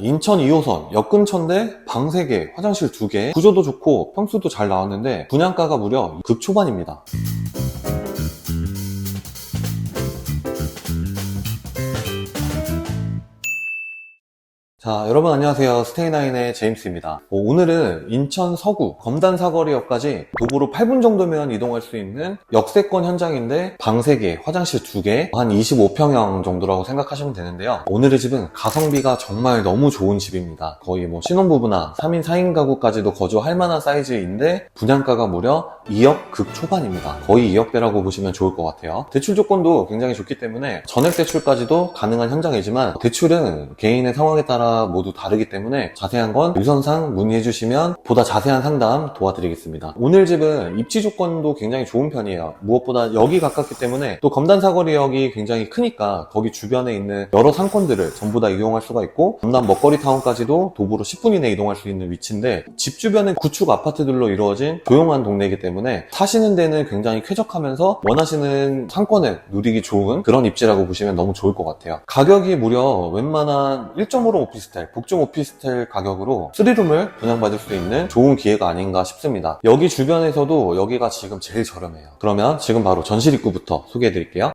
인천 2호선 역 근처인데 방 3개, 화장실 2개, 구조도 좋고 평수도 잘 나왔는데 분양가가 무려 극초반입니다. 자, 여러분 안녕하세요. 스테이나인의 제임스입니다. 어, 오늘은 인천 서구 검단 사거리역까지 도보로 8분 정도면 이동할 수 있는 역세권 현장인데 방 3개, 화장실 2개, 한 25평형 정도라고 생각하시면 되는데요. 오늘의 집은 가성비가 정말 너무 좋은 집입니다. 거의 뭐 신혼부부나 3인 4인 가구까지도 거주할 만한 사이즈인데 분양가가 무려 2억 극 초반입니다. 거의 2억대라고 보시면 좋을 것 같아요. 대출 조건도 굉장히 좋기 때문에 전액 대출까지도 가능한 현장이지만 대출은 개인의 상황에 따라 모두 다르기 때문에 자세한 건 유선상 문의해 주시면 보다 자세한 상담 도와드리겠습니다. 오늘 집은 입지 조건도 굉장히 좋은 편이에요. 무엇보다 역이 가깝기 때문에 또 검단 사거리역이 굉장히 크니까 거기 주변에 있는 여러 상권들을 전부 다 이용할 수가 있고 검단 먹거리 타운까지도 도보로 10분 이내 이동할 수 있는 위치인데 집 주변은 구축 아파트들로 이루어진 조용한 동네이기 때문에 사시는 데는 굉장히 쾌적하면서 원하시는 상권을 누리기 좋은 그런 입지라고 보시면 너무 좋을 것 같아요. 가격이 무려 웬만한 1.5로 오피스텔, 복층 오피스텔 가격으로 3룸을 분양받을 수 있는 좋은 기회가 아닌가 싶습니다. 여기 주변에서도 여기가 지금 제일 저렴해요. 그러면 지금 바로 전실 입구부터 소개해 드릴게요.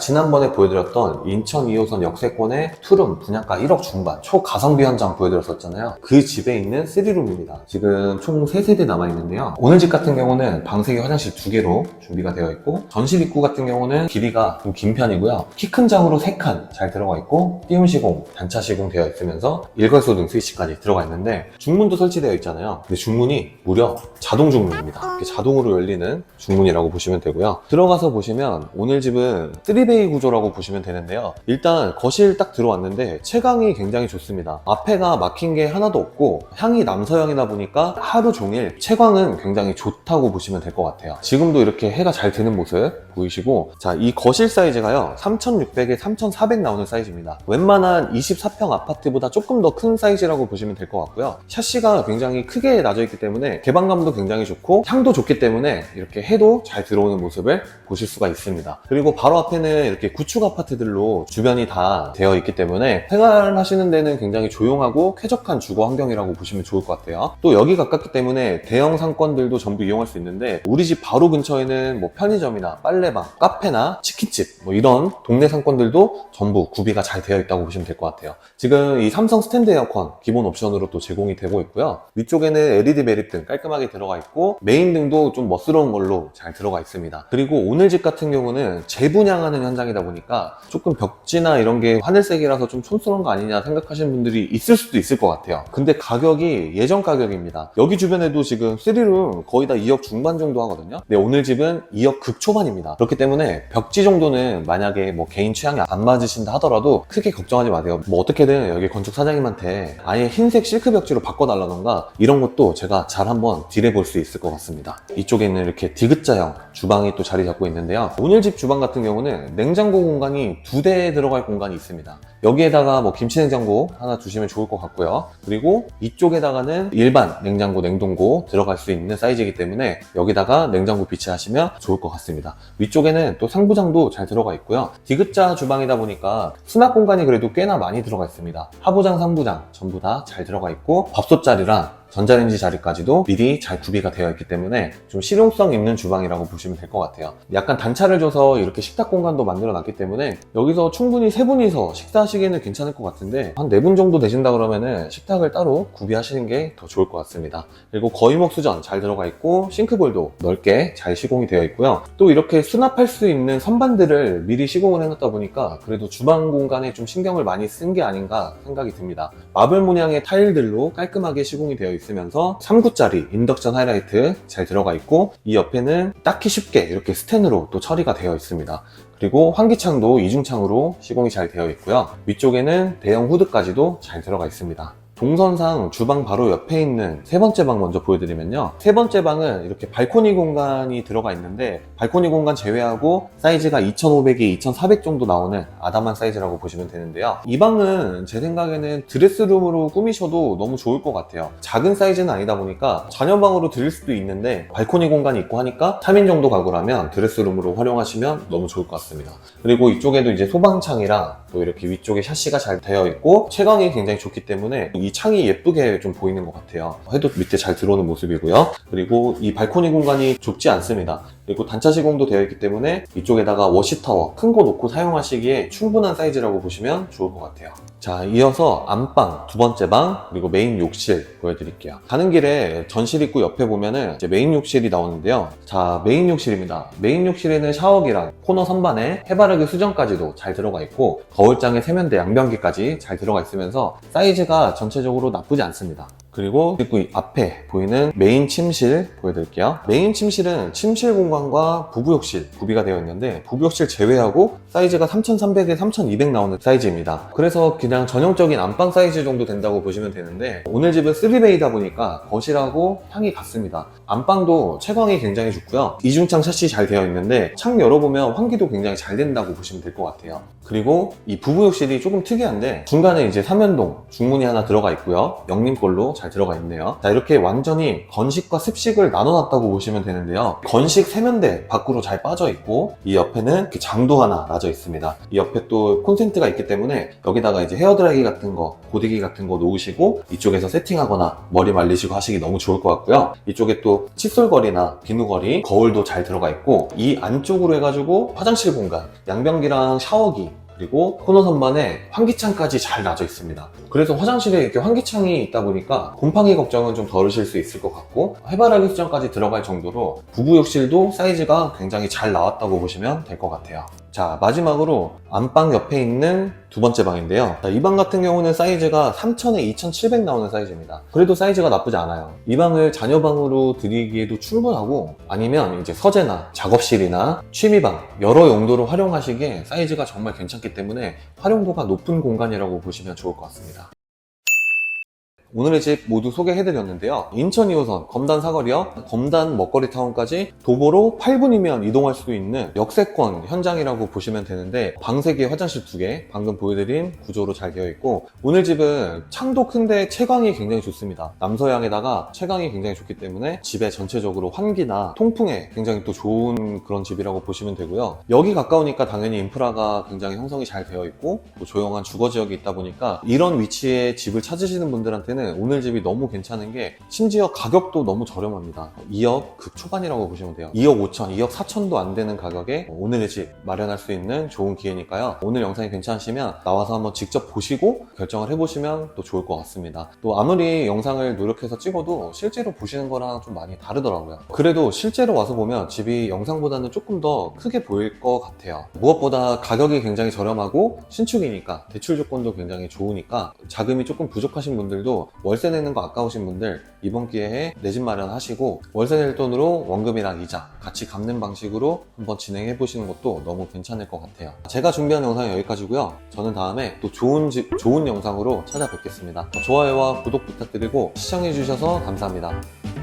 지난번에 보여드렸던 인천 2호선 역세권의 투룸 분양가 1억 중반 초가성비 현장 보여드렸었잖아요. 그 집에 있는 3룸입니다. 지금 총 3세대 남아있는데요. 오늘 집 같은 경우는 방 3개 화장실 2개로 준비가 되어 있고 전실 입구 같은 경우는 길이가 좀 긴 편이고요. 키 큰 장으로 3칸 잘 들어가 있고 띄움 시공, 단차 시공 되어 있으면서 일괄소 등 스위치까지 들어가 있는데 중문도 설치되어 있잖아요. 근데 중문이 무려 자동 중문입니다. 자동으로 열리는 중문이라고 보시면 되고요. 들어가서 보시면 오늘 집은 3 베이 구조라고 보시면 되는데요. 일단 거실 딱 들어왔는데 채광이 굉장히 좋습니다. 앞에가 막힌 게 하나도 없고 향이 남서향이다 보니까 하루 종일 채광은 굉장히 좋다고 보시면 될 것 같아요. 지금도 이렇게 해가 잘 드는 모습 보이시고 자 이 거실 사이즈가요 3600에 3400 나오는 사이즈입니다. 웬만한 24평 아파트보다 조금 더 큰 사이즈라고 보시면 될 것 같고요. 샤시가 굉장히 크게 나져 있기 때문에 개방감도 굉장히 좋고 향도 좋기 때문에 이렇게 해도 잘 들어오는 모습을 보실 수가 있습니다. 그리고 바로 앞에는 이렇게 구축 아파트들로 주변이 다 되어 있기 때문에 생활하시는 데는 굉장히 조용하고 쾌적한 주거 환경이라고 보시면 좋을 것 같아요. 또 여기 가깝기 때문에 대형 상권들도 전부 이용할 수 있는데 우리 집 바로 근처에는 뭐 편의점이나 빨래방, 카페나 치킨집 뭐 이런 동네 상권들도 전부 구비가 잘 되어 있다고 보시면 될 것 같아요. 지금 이 삼성 스탠드 에어컨 기본 옵션으로 또 제공이 되고 있고요. 위쪽에는 LED 매립등 깔끔하게 들어가 있고 메인 등도 좀 멋스러운 걸로 잘 들어가 있습니다. 그리고 오늘 집 같은 경우는 재분양하는 현장이다 보니까 조금 벽지나 이런 게 하늘색이라서 좀 촌스러운 거 아니냐 생각하시는 분들이 있을 수도 있을 것 같아요. 근데 가격이 예전 가격입니다. 여기 주변에도 지금 3룸 거의 다 2억 중반 정도 하거든요. 근데 오늘 집은 2억 극초반입니다. 그렇기 때문에 벽지 정도는 만약에 뭐 개인 취향이 안 맞으신다 하더라도 크게 걱정하지 마세요. 뭐 어떻게든 여기 건축 사장님한테 아예 흰색 실크 벽지로 바꿔달라던가 이런 것도 제가 잘 한번 딜해 볼 수 있을 것 같습니다. 이쪽에는 이렇게 디귿자형 주방이 또 자리 잡고 있는데요. 오늘 집 주방 같은 경우는 냉장고 공간이 두 대 들어갈 공간이 있습니다. 여기에다가 뭐 김치 냉장고 하나 두시면 좋을 것 같고요. 그리고 이쪽에다가는 일반 냉장고, 냉동고 들어갈 수 있는 사이즈이기 때문에 여기다가 냉장고 비치하시면 좋을 것 같습니다. 위쪽에는 또 상부장도 잘 들어가 있고요. 디귿자 주방이다 보니까 수납 공간이 그래도 꽤나 많이 들어가 있습니다. 하부장, 상부장 전부 다 잘 들어가 있고 밥솥 자리랑 전자레인지 자리까지도 미리 잘 구비가 되어 있기 때문에 좀 실용성 있는 주방이라고 보시면 될 것 같아요. 약간 단차를 줘서 이렇게 식탁 공간도 만들어 놨기 때문에 여기서 충분히 세 분이서 식사하시기에는 괜찮을 것 같은데 한 네 분 정도 되신다 그러면은 식탁을 따로 구비하시는 게 더 좋을 것 같습니다. 그리고 거위목 수전 잘 들어가 있고 싱크볼도 넓게 잘 시공이 되어 있고요. 또 이렇게 수납할 수 있는 선반들을 미리 시공을 해놨다 보니까 그래도 주방 공간에 좀 신경을 많이 쓴 게 아닌가 생각이 듭니다. 마블 문양의 타일들로 깔끔하게 시공이 되어 있 으면서 3구짜리 인덕션 하이라이트 잘 들어가 있고 이 옆에는 닦기 쉽게 이렇게 스텐으로 또 처리가 되어 있습니다. 그리고 환기창도 이중창으로 시공이 잘 되어 있고요. 위쪽에는 대형 후드까지도 잘 들어가 있습니다. 동선상 주방 바로 옆에 있는 세 번째 방 먼저 보여드리면요. 세 번째 방은 이렇게 발코니 공간이 들어가 있는데 발코니 공간 제외하고 사이즈가 2500에 2400 정도 나오는 아담한 사이즈라고 보시면 되는데요. 이 방은 제 생각에는 드레스룸으로 꾸미셔도 너무 좋을 것 같아요. 작은 사이즈는 아니다 보니까 자녀방으로 드릴 수도 있는데 발코니 공간이 있고 하니까 3인 정도 가구라면 드레스룸으로 활용하시면 너무 좋을 것 같습니다. 그리고 이쪽에도 이제 소방창이랑 또 이렇게 위쪽에 샤시가 잘 되어 있고 채광이 굉장히 좋기 때문에 이 창이 예쁘게 좀 보이는 것 같아요. 해도 밑에 잘 들어오는 모습이고요. 그리고 이 발코니 공간이 좁지 않습니다. 그리고 단차 시공도 되어 있기 때문에 이쪽에다가 워시타워 큰 거 놓고 사용하시기에 충분한 사이즈라고 보시면 좋을 것 같아요. 자, 이어서 안방 두 번째 방 그리고 메인 욕실 보여드릴게요. 가는 길에 전실 입구 옆에 보면은 이제 메인 욕실이 나오는데요. 자, 메인 욕실입니다. 메인 욕실에는 샤워기랑 코너 선반에 해바라기 수전까지도 잘 들어가 있고 거울장에 세면대 양변기까지 잘 들어가 있으면서 사이즈가 전체적으로 나쁘지 않습니다. 그리고 입구 앞에 보이는 메인 침실 보여드릴게요. 메인 침실은 침실 공간과 부부욕실 구비가 되어 있는데 부부욕실 제외하고 사이즈가 3300에 3200 나오는 사이즈입니다. 그래서 그냥 전형적인 안방 사이즈 정도 된다고 보시면 되는데 오늘 집은 3베이다 보니까 거실하고 향이 같습니다. 안방도 채광이 굉장히 좋고요. 이중창 샷시 잘 되어 있는데 창 열어보면 환기도 굉장히 잘 된다고 보시면 될 것 같아요. 그리고 이 부부욕실이 조금 특이한데 중간에 이제 삼연동 중문이 하나 들어가 있고요. 영림꼴로 잘 들어가 있네요. 자 이렇게 완전히 건식과 습식을 나눠놨다고 보시면 되는데요. 건식 세면대 밖으로 잘 빠져 있고 이 옆에는 장도 하나 놔져 있습니다. 이 옆에 또 콘센트가 있기 때문에 여기다가 이제 헤어드라이기 같은 거, 고데기 같은 거 놓으시고 이쪽에서 세팅하거나 머리 말리시고 하시기 너무 좋을 것 같고요. 이쪽에 또 칫솔거리나 비누거리, 거울도 잘 들어가 있고 이 안쪽으로 해가지고 화장실 공간, 양변기랑 샤워기 그리고 코너 선반에 환기창까지 잘 놔져 있습니다. 그래서 화장실에 이렇게 환기창이 있다 보니까 곰팡이 걱정은 좀 덜으실 수 있을 것 같고 해바라기 수정까지 들어갈 정도로 부부 욕실도 사이즈가 굉장히 잘 나왔다고 보시면 될 것 같아요. 자 마지막으로 안방 옆에 있는 두 번째 방인데요. 이 방 같은 경우는 사이즈가 3000에 2700 나오는 사이즈입니다. 그래도 사이즈가 나쁘지 않아요. 이 방을 자녀방으로 드리기에도 충분하고 아니면 이제 서재나 작업실이나 취미방 여러 용도로 활용하시기에 사이즈가 정말 괜찮기 때문에 활용도가 높은 공간이라고 보시면 좋을 것 같습니다. 오늘의 집 모두 소개해드렸는데요. 인천 2호선 검단 사거리역 검단 먹거리 타운까지 도보로 8분이면 이동할 수 있는 역세권 현장이라고 보시면 되는데 방 3개, 화장실 2개 방금 보여드린 구조로 잘 되어 있고 오늘 집은 창도 큰데 채광이 굉장히 좋습니다. 남서향에다가 채광이 굉장히 좋기 때문에 집의 전체적으로 환기나 통풍에 굉장히 또 좋은 그런 집이라고 보시면 되고요. 여기 가까우니까 당연히 인프라가 굉장히 형성이 잘 되어 있고 또 조용한 주거 지역이 있다 보니까 이런 위치에 집을 찾으시는 분들한테 는 오늘 집이 너무 괜찮은 게 심지어 가격도 너무 저렴합니다. 2억 그 초반이라고 보시면 돼요. 2억 5천, 2억 4천도 안 되는 가격에 오늘의 집 마련할 수 있는 좋은 기회니까요. 오늘 영상이 괜찮으시면 나와서 한번 직접 보시고 결정을 해보시면 또 좋을 것 같습니다. 또 아무리 영상을 노력해서 찍어도 실제로 보시는 거랑 좀 많이 다르더라고요. 그래도 실제로 와서 보면 집이 영상보다는 조금 더 크게 보일 것 같아요. 무엇보다 가격이 굉장히 저렴하고 신축이니까 대출 조건도 굉장히 좋으니까 자금이 조금 부족하신 분들도 월세 내는 거 아까우신 분들 이번 기회에 내 집 마련하시고 월세 낼 돈으로 원금이랑 이자 같이 갚는 방식으로 한번 진행해 보시는 것도 너무 괜찮을 것 같아요. 제가 준비한 영상은 여기까지고요. 저는 다음에 또 좋은 집, 좋은 영상으로 찾아뵙겠습니다. 좋아요와 구독 부탁드리고 시청해 주셔서 감사합니다.